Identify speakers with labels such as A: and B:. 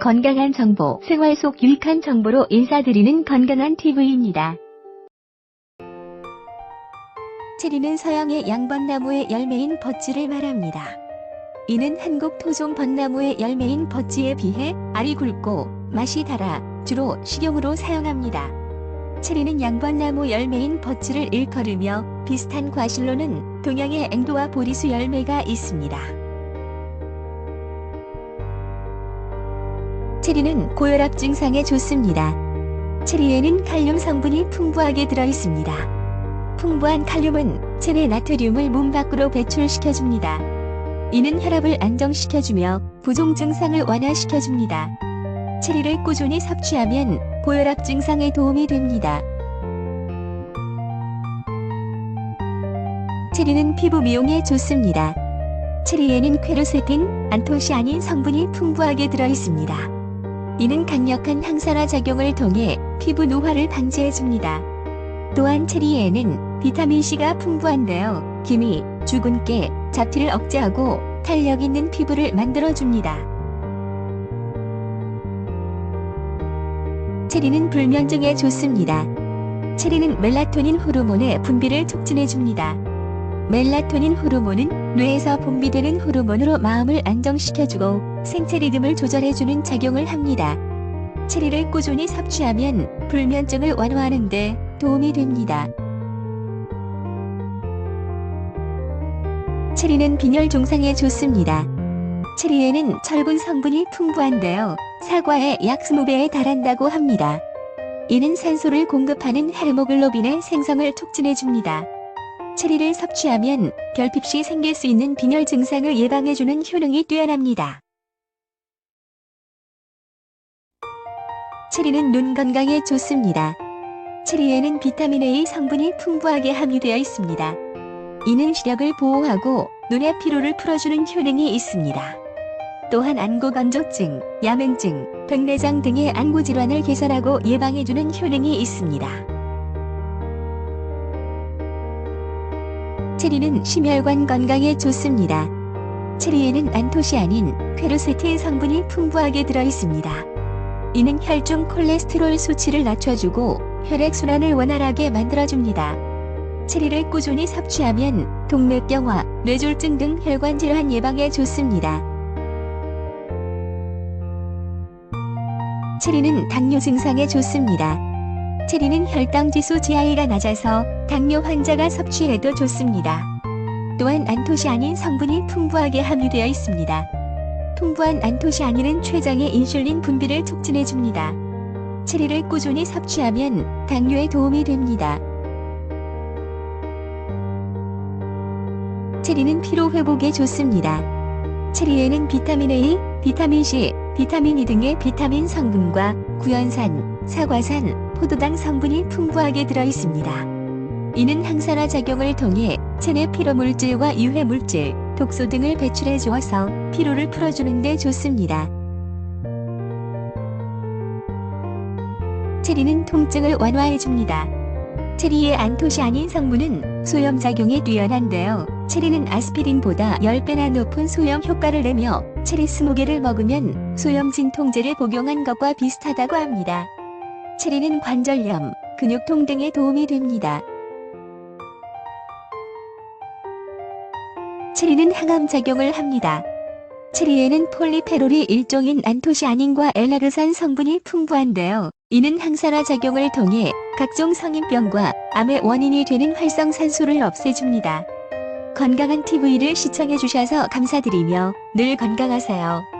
A: 건강한 정보, 생활 속 유익한 정보로 인사드리는 건강한 TV입니다. 체리는 서양의 양벚나무의 열매인 버찌를 말합니다. 이는 한국 토종 벚나무의 열매인 버찌에 비해 알이 굵고 맛이 달아 주로 식용으로 사용합니다. 체리는 양벚나무 열매인 버찌를 일컬으며 비슷한 과실로는 동양의 앵도와 보리수 열매가 있습니다. 체리는 고혈압 증상에 좋습니다. 체리에는 칼륨 성분이 풍부하게 들어있습니다. 풍부한 칼륨은 체내 나트륨을 몸 밖으로 배출시켜줍니다. 이는 혈압을 안정시켜주며 부종 증상을 완화시켜줍니다. 체리를 꾸준히 섭취하면 고혈압 증상에 도움이 됩니다. 체리는 피부 미용에 좋습니다. 체리에는 퀘르세틴, 안토시아닌 성분이 풍부하게 들어있습니다. 이는 강력한 항산화 작용을 통해 피부 노화를 방지해줍니다. 또한 체리에는 비타민C가 풍부한데요. 기미, 죽은 깨, 잡티를 억제하고 탄력 있는 피부를 만들어줍니다. 체리는 불면증에 좋습니다. 체리는 멜라토닌 호르몬의 분비를 촉진해줍니다. 멜라토닌 호르몬은 뇌에서 분비되는 호르몬으로 마음을 안정시켜주고 생체 리듬을 조절해주는 작용을 합니다. 체리를 꾸준히 섭취하면 불면증을 완화하는 데 도움이 됩니다. 체리는 빈혈 종상에 좋습니다. 체리에는 철분 성분이 풍부한데요. 사과의 약 20배에 달한다고 합니다. 이는 산소를 공급하는 헤모글로빈의 생성을 촉진해줍니다. 체리를 섭취하면 결핍 시 생길 수 있는 빈혈 증상을 예방해주는 효능이 뛰어납니다. 체리는 눈 건강에 좋습니다. 체리에는 비타민 A 성분이 풍부하게 함유되어 있습니다. 이는 시력을 보호하고 눈의 피로를 풀어주는 효능이 있습니다. 또한 안구 건조증, 야맹증, 백내장 등의 안구 질환을 개선하고 예방해주는 효능이 있습니다. 체리는 심혈관 건강에 좋습니다. 체리에는 안토시아닌, 퀘르세틴 성분이 풍부하게 들어있습니다. 이는 혈중 콜레스테롤 수치를 낮춰주고 혈액순환을 원활하게 만들어줍니다. 체리를 꾸준히 섭취하면 동맥경화, 뇌졸중 등 혈관 질환 예방에 좋습니다. 체리는 당뇨 증상에 좋습니다. 체리는 혈당 지수 GI가 낮아서 당뇨 환자가 섭취해도 좋습니다. 또한 안토시아닌 성분이 풍부하게 함유되어 있습니다. 풍부한 안토시아닌은 췌장의 인슐린 분비를 촉진해줍니다. 체리를 꾸준히 섭취하면 당뇨에 도움이 됩니다. 체리는 피로 회복에 좋습니다. 체리에는 비타민 A, 비타민 C, 비타민 E 등의 비타민 성분과 구연산, 사과산, 포도당 성분이 풍부하게 들어있습니다. 이는 항산화 작용을 통해 체내 피로 물질과 유해 물질, 독소 등을 배출해 주어서 피로를 풀어주는 데 좋습니다. 체리는 통증을 완화해 줍니다. 체리의 안토시아닌 성분은 소염 작용에 뛰어난데요. 체리는 아스피린보다 10배나 높은 소염 효과를 내며 체리 20개를 먹으면 소염 진통제를 복용한 것과 비슷하다고 합니다. 체리는 관절염, 근육통 등에 도움이 됩니다. 체리는 항암 작용을 합니다. 체리에는 폴리페롤이 일종인 안토시아닌과 엘라르산 성분이 풍부한데요. 이는 항산화 작용을 통해 각종 성인병과 암의 원인이 되는 활성산소를 없애줍니다. 건강한 TV를 시청해주셔서 감사드리며 늘 건강하세요.